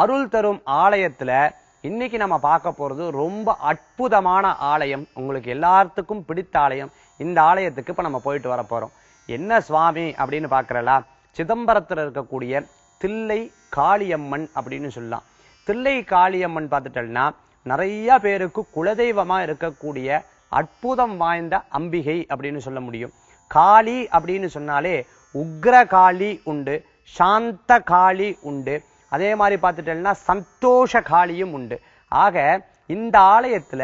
அருள் தரும் ஆலயத்துல இன்னைக்கு நம்ம பார்க்க போறது ரொம்ப அற்புதமான ஆலயம். உங்களுக்கு எல்லாத்துக்கும் பிடித்த ஆலயம். இந்த ஆலயத்துக்கு இப்ப நம்ம போயிட்டு வர போறோம். என்ன சுவாமி அப்படின்னு பார்க்குறலா? சிதம்பரத்தில் இருக்கக்கூடிய தில்லை காளியம்மன் அப்படின்னு சொல்லலாம். தில்லை காளியம்மன் பார்த்துட்டோம்னா நிறைய பேருக்கு குலதெய்வமாக இருக்கக்கூடிய அற்புதம் வாய்ந்த அம்பிகை அப்படின்னு சொல்ல முடியும். காளி அப்படின்னு சொன்னாலே உக்ர காளி உண்டு சாந்த காளி உண்டு அதே மாதிரி பார்த்துட்டோம்னா சந்தோஷ காளியும் உண்டு. ஆக இந்த ஆலயத்துல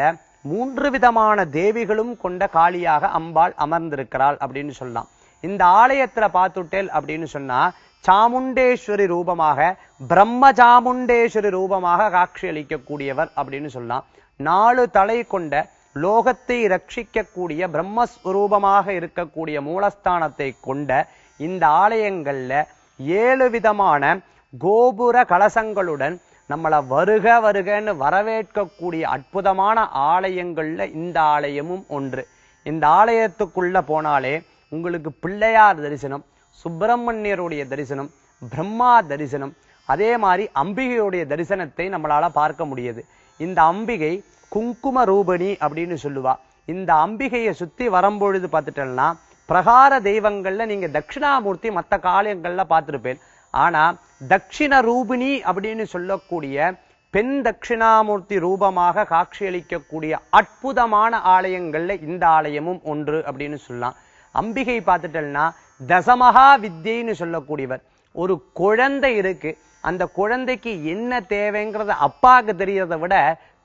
மூன்று விதமான தேவிகளும் கொண்ட காளியாக அம்பாள் அமர்ந்திருக்கிறாள் அப்படின்னு சொல்லலாம். இந்த ஆலயத்துல பார்த்துட்டேல் அப்படின்னு சொன்னா சாமுண்டேஸ்வரி ரூபமாக பிரம்ம சாமுண்டேஸ்வரி ரூபமாக காட்சி அளிக்கக்கூடியவர் அப்படின்னு சொல்லலாம். நாலு தலை கொண்ட லோகத்தை ரட்சிக்கக்கூடிய பிரம்மஸ்வரூபமாக இருக்கக்கூடிய மூலஸ்தானத்தை கொண்ட இந்த ஆலயங்கள்ல ஏழு விதமான கோபுர கலசங்களுடன் நம்மளை வருக வருகன்னு வரவேற்கக்கூடிய அற்புதமான ஆலயங்கள்ல இந்த ஆலயமும் ஒன்று. இந்த ஆலயத்துக்குள்ள போனாலே உங்களுக்கு பிள்ளையார் தரிசனம் சுப்பிரமணியருடைய தரிசனம் பிரம்மா தரிசனம் அதே மாதிரி அம்பிகையுடைய தரிசனத்தை நம்மளால பார்க்க முடியுது. இந்த அம்பிகை குங்கும ரூபணி அப்படின்னு சொல்லுவா. இந்த அம்பிகையை சுத்தி வரும்பொழுது பார்த்துட்டோம்னா பிரகார தெய்வங்கள்ல நீங்க தட்சிணாமூர்த்தி மற்ற காலங்கள்ல பார்த்திருப்பேன். ஆனால் தட்சிண ரூபிணி அப்படின்னு சொல்லக்கூடிய பெண் தட்சிணாமூர்த்தி ரூபமாக காட்சியளிக்கக்கூடிய அற்புதமான ஆலயங்களில் இந்த ஆலயமும் ஒன்று அப்படின்னு சொல்லலாம். அம்பிகை பார்த்துட்டோம்னா தசமகா வித்யைன்னு சொல்லக்கூடியவர். ஒரு குழந்தை இருக்கு. அந்த குழந்தைக்கு என்ன தேவைங்கிறத அப்பாவுக்கு தெரியறதை விட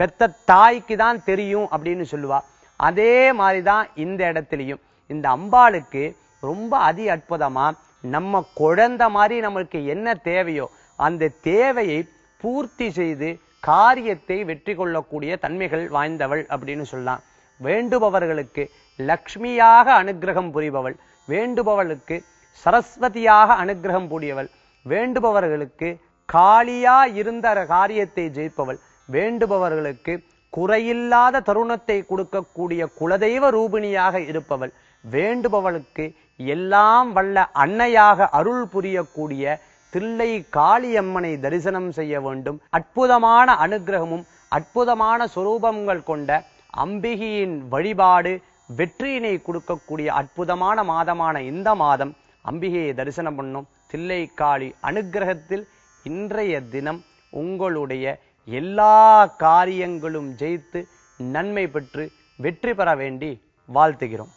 பெத்த தாய்க்கு தான் தெரியும் அப்படின்னு சொல்லுவா. அதே மாதிரி தான் இந்த இடத்துலையும். இந்த அம்பாளுக்கு ரொம்ப அதி அற்புதமாக நம்ம குழந்தை மாதிரி நம்மளுக்கு என்ன தேவையோ அந்த தேவையை பூர்த்தி செய்து காரியத்தை வெற்றி கொள்ளக்கூடிய தன்மைகள் வாய்ந்தவள் அப்படின்னு சொல்லலாம். வேண்டுபவர்களுக்கு லக்ஷ்மியாக அனுக்கிரகம் புரிபவள் வேண்டுபவளுக்கு சரஸ்வதியாக அனுக்கிரகம் புரியவள் வேண்டுபவர்களுக்கு காளியா இருந்த காரியத்தை ஜெயிப்பவள் வேண்டுபவர்களுக்கு குறையில்லாத தருணத்தை கொடுக்கக்கூடிய குலதெய்வ ரூபிணியாக இருப்பவள் வேண்டுபவளுக்கு எல்லாம் வல்ல அன்னையாக அருள் புரியக்கூடிய தில்லை காளியம்மனை தரிசனம் செய்ய வேண்டும். அற்புதமான அனுகிரகமும் அற்புதமான சுரூபங்கள் கொண்ட அம்பிகையின் வழிபாடு வெற்றியினை கொடுக்கக்கூடிய அற்புதமான மாதமான இந்த மாதம் அம்பிகையை தரிசனம் பண்ணும். தில்லை காளி அனுக்கிரகத்தில் இன்றைய தினம் உங்களுடைய எல்லா காரியங்களும் ஜெயித்து நன்மை பெற்று வெற்றி பெற வேண்டி வாழ்த்துகிறோம்.